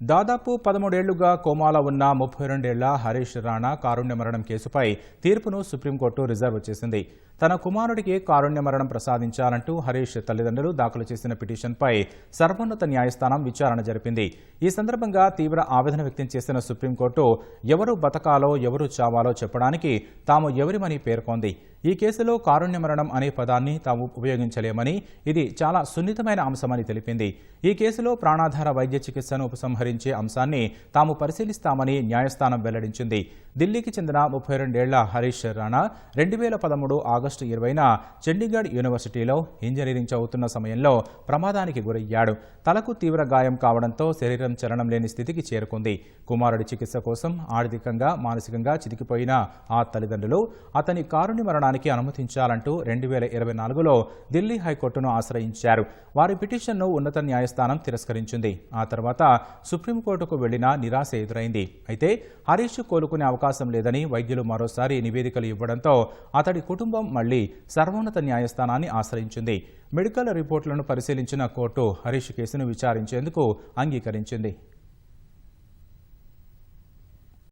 దాదాపు పదమూడేళ్ళుగా కోమాలో ఉన్న ముప్పై రెండేళ్ళ హరీష్ రాణా కారుణ్య మరణం కేసుపై తీర్పును సుప్రీంకోర్టు రిజర్వ్ చేసింది. తన కుమారుడికి కారుణ్య మరణం ప్రసాదించాలంటూ హరీష్ తల్లిదండ్రులు దాఖలు చేసిన పిటిషన్పై సర్వోన్నత న్యాయస్థానం విచారణ జరిపింది. ఈ సందర్భంగా తీవ్ర ఆవేదన వ్యక్తం చేసిన సుప్రీంకోర్టు ఎవరు బతకాలో ఎవరు చావాలో చెప్పడానికి తాము ఎవరిమని పేర్కొంది. ఈ కేసులో కారుణ్య మరణం అనే పదాన్ని తాము ఉపయోగించలేమని ఇది చాలా సున్నితమైన అంశమని తెలిపింది. ఈ కేసులో ప్రాణాధార వైద్య చికిత్సను ఉపసంహరించే అంశాన్ని తాము పరిశీలిస్తామని న్యాయస్థానం వెల్లడించింది. ఢిల్లీకి చెందిన ముప్పై రెండేళ్ళ హరీష్ రాణా రెండు వేల పదమూడు ఆగస్టు ఇరవైన చండీగఢ్ యూనివర్సిటీలో ఇంజనీరింగ్ చదువుతున్న సమయంలో ప్రమాదానికి గురయ్యాడు. తలకు తీవ్ర గాయం కావడంతో శరీరం చలనం లేని స్థితికి చేరుకుంది. కుమారుడి చికిత్స కోసం ఆర్థికంగా మానసికంగా చితికిపోయిన ఆ తల్లిదండ్రులు అతని కారుణ్య మరణానికి అనుమతించాలంటూ రెండు వేల ఇరవై నాలుగులో ఢిల్లీ హైకోర్టును ఆశ్రయించారు. వారి పిటిషన్ను ఉన్నత న్యాయస్థానం తిరస్కరించింది. ఆ తర్వాత సుప్రీంకోర్టుకు వెళ్ళిన నిరాశ ఎదురైంది. అయితే హరీష్ కోలుకునే అవకాశం లేదని వైద్యులు మరోసారి నివేదికలు ఇవ్వడంతో అతడి కుటుంబం మళ్ళీ సర్వోన్నత న్యాయస్థానాన్ని ఆశ్రయించింది. మెడికల్ రిపోర్టులను పరిశీలించిన కోర్టు హరీష్ కేసును విచారించేందుకు అంగీకరించింది.